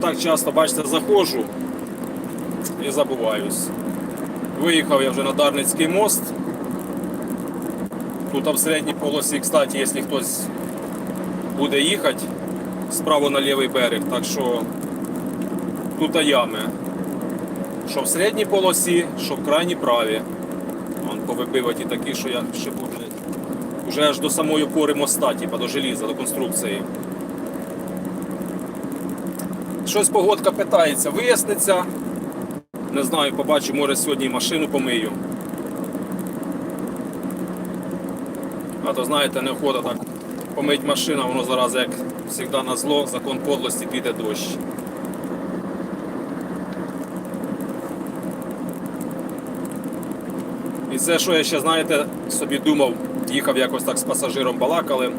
так часто, бачите, заходжу і забуваюсь. Виїхав я вже на Дарницький мост. Тут в середній полосі, кстати, якщо хтось буде їхати справа на лівий берег, так що тут ями. Що в середній полосі, що в крайній праві. Вон повибиваті такі, що я шипу вже, вже аж до самої опори моста, типа до желіза, до конструкції. Щось погодка питається, виясниться. Не знаю, побачу, може сьогодні машину помию. А то знаєте, неохота так помить машину, воно зараз, як завжди на зло, закон подлості піде дощ. І це, що я ще, знаєте, собі думав, їхав якось так з пасажиром балакали.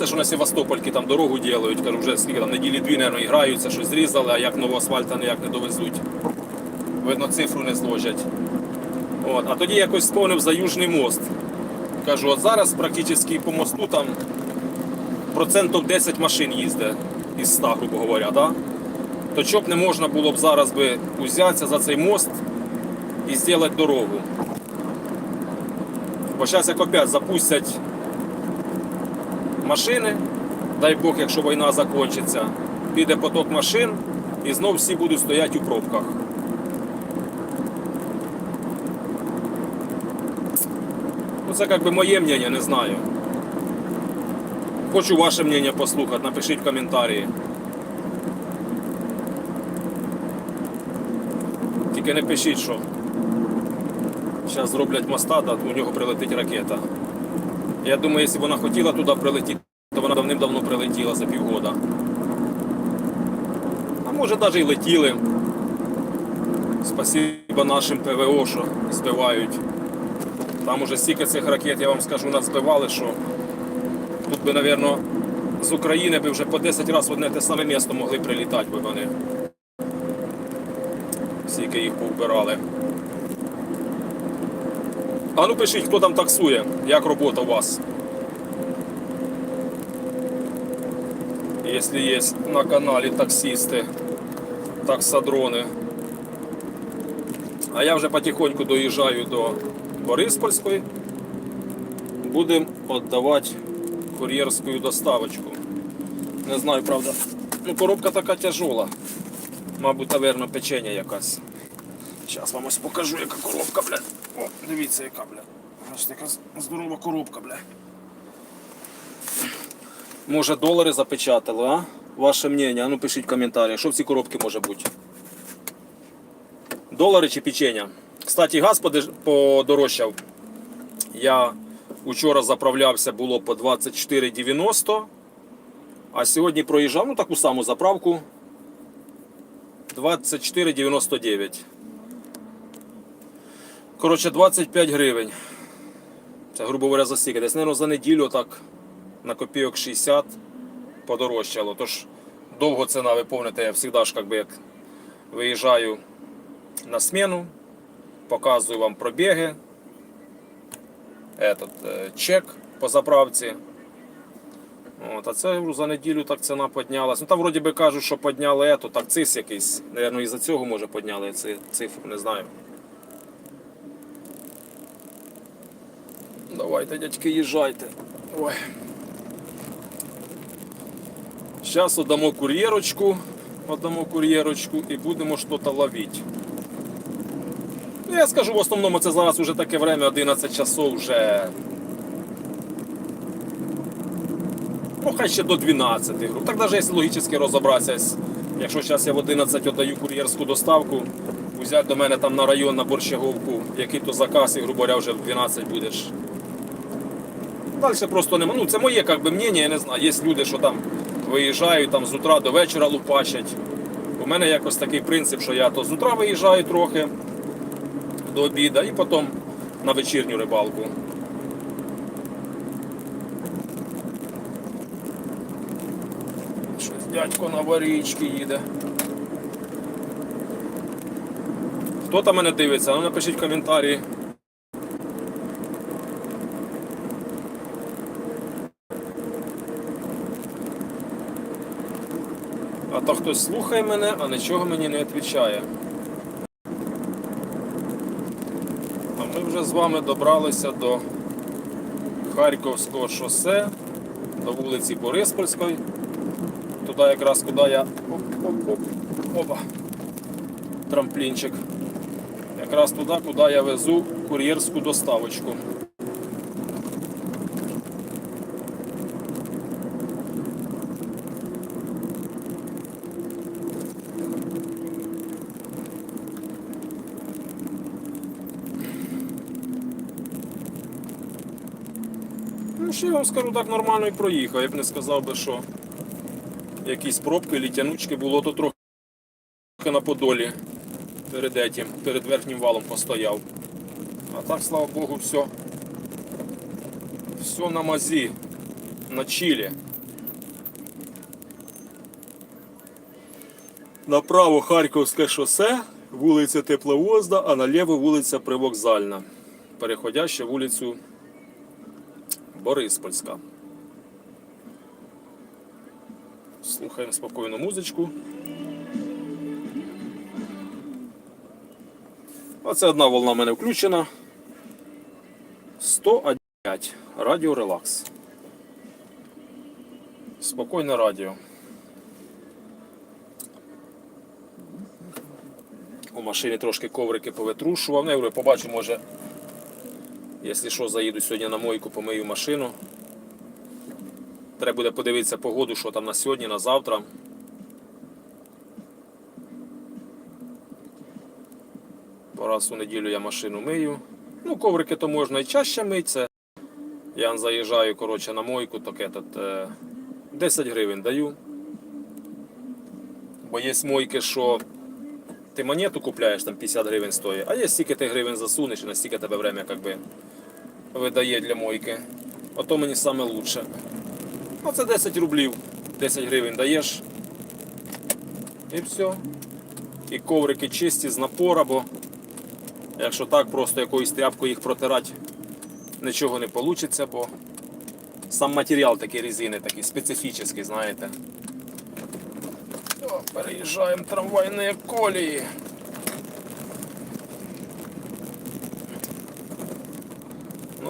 Оце ж на Севастопольки там дорогу ділають, кажу, вже скільки там неділі дві, мабуть, граються, щось зрізали, а як нового асфальта ніяк не довезуть. Видно, цифру не зложать. От. А тоді якось сповнив за Южний мост. Кажу, от зараз практично по мосту там процентів 10 машин їздить із 100, грубо говоря. Да? То чоб не можна було б зараз би узятися за цей мост і зробити дорогу. Бо зараз як опять запустять машини, дай Бог, якщо війна закінчиться, піде поток машин і знов всі будуть стояти у пробках. Ну це як би моє мнення, не знаю. Хочу ваше мнення послухати, напишіть в коментарі. Тільки не пишіть, що зараз зроблять моста, да, у нього прилетить ракета. Я думаю, якщо вона хотіла туди прилетіти, вона давним-давно прилетіла за півгода. А може навіть і летіли. Спасибо нашим ПВО, що збивають. Там уже стільки цих ракет, я вам скажу, нас збивали, що тут би, мабуть, з України би вже по 10 разів одне те саме місто могли прилітати би вони. Скільки їх повбирали. А ну пишіть, хто там таксує, як робота у вас. Якщо є на каналі таксисти, таксодрони. А я вже потихоньку доїжджаю до Бориспольської. Будемо віддавати кур'єрську доставочку. Не знаю, правда. Ну, коробка така тяжола. Мабуть, наверно, печення якась. Зараз вам ось покажу, яка коробка, бля. О, дивіться, яка, бля. Ось така здорова коробка, бля. Може долари запечатали, а? Ваше мнение, а ну пишіть в коментарях, що в цій коробці може бути. Долари чи печення? Кстати, газ подорожчав. Я вчора заправлявся було по 24,90, а сьогодні проїжджав ну таку саму заправку 24,99. Коротше, 25 гривень. Це, грубо говоря, за стільки. Десь, мабуть, за неділю так на копійок 60 подорожчало. Тож довго ціна, ви я завжди ж, як, виїжджаю на смену, показую вам пробіги, этот, е, чек по заправці. От, а це за неділю так ціна піднялась. Ну там вроді би кажуть, що підняли ето, так цис якийсь. Наверно, із-за цього може підняли ці цифру, не знаю. Давайте, дядьки, їжджайте. Ой. Зараз отдамо кур'єрочку, отдамо кур'єрочку і будемо щось ловити. Ну, я скажу, в основному це зараз вже таке время, 11 часов вже. Ну, хай ще до 12 гру. Так навіть якщо логічно розібратися, якщо зараз я в 11 віддаю кур'єрську доставку, взяти до мене там на район на Борщаговку, який то заказ, і грубо говоря, вже в 12 будеш. Далі просто нема. Ну, це моє как би, мнення, я не знаю. Є люди, що там виїжджають там, з утра до вечора лупачать. У мене якось такий принцип, що я то з утра виїжджаю трохи до обіду і потім на вечірню рибалку. Щось дядько на варічки їде. Хто там мене дивиться? Ну напишіть в коментарі. А то хтось слухає мене, а нічого мені не відповідає. А ми вже з вами добралися до Харківського шосе, до вулиці Бориспольської. Туди якраз куди я. Оп-оп-оп. Опа. Трамплінчик. Якраз туди, куди я везу кур'єрську доставочку. Ну, що я вам скажу, так нормально і проїхав. Я б не сказав би, що якісь пробки, літянучки було то трохи на подолі перед этим, перед верхнім валом постояв. А так, слава Богу, все. Все на мазі, на чилі. Направо Харківське шосе, вулиця Тепловозда, а наліво вулиця Привокзальна, переходяща вулицю Бориспольська. Слухаємо спокійну музичку. Оце одна волна в мене включена. 105. Радіо Релакс. Спокійне радіо. У машині трошки коврики повитрушував. Ну, я говорю, побачу, може, якщо що, заїду сьогодні на мойку, помию машину. Треба буде подивитися погоду, що там на сьогодні, на завтра. По раз у неділю я машину мию. Ну, коврики то можна і чаще мити. Це я заїжджаю коротше, на мойку, так этот, е, 10 гривень даю. Бо є мойки, що ти монету купляєш, там 50 гривень стоїть, а є стільки ти гривень засунеш і на стільки тебе время как би, видає для мойки. Ото мені саме лучше. Оце 10 рублів, 10 гривень даєш. І все. І коврики чисті з напора, бо якщо так просто якоюсь тряпкою їх протирати, нічого не вийде, бо сам матеріал такий резини, такий специфічний, знаєте. Переїжджаємо трамвайні колії.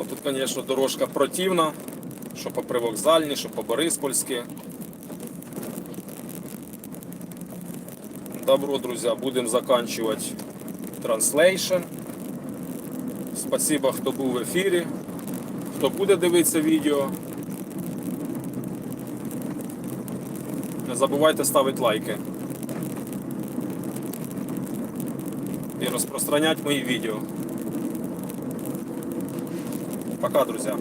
Ну тут, звісно, дорожка противна, що по привокзальній, що по Бориспольській. Добро, друзья, будем заканчивать транслейшн. Спасибо, хто був в ефірі, хто буде дивитися відео. Не забувайте ставити лайки. І розпространять мої відео. Пока, друзья.